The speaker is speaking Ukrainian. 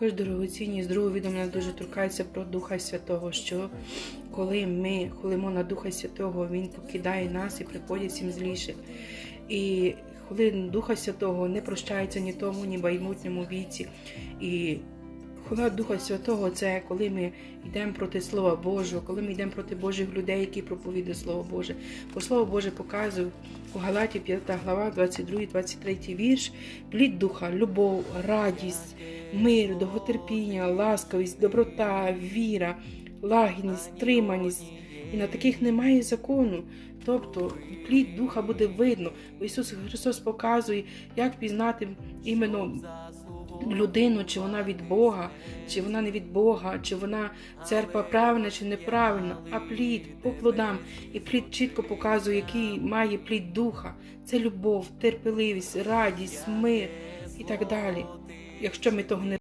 Також дорогоцінні з другого відома мене дуже торкається про Духа Святого, що коли ми хулимо на Духа Святого, Він покидає нас і приходять всім зліше. І коли Духа Святого не прощається ні тому, ні майбутньому віці. І Хула Духа Святого це коли ми йдемо проти Слова Божого, коли ми йдемо проти Божих людей, які проповідують Слово Боже. Бо Слово Боже показує у Галаті 5 глава, 22-23 вірш, плід духа, любов, радість, мир, довготерпіння, ласкавість, доброта, віра, лагідність, стриманість. І на таких немає закону. Тобто плід духа буде видно. Ісус Христос показує, як пізнати іменно людину, чи вона від Бога, чи вона не від Бога, чи вона церква правильна, чи неправильна, а плід по плодам. І плід чітко показує, який має плід духа. Це любов, терпеливість, радість, мир і так далі. Якщо ми того не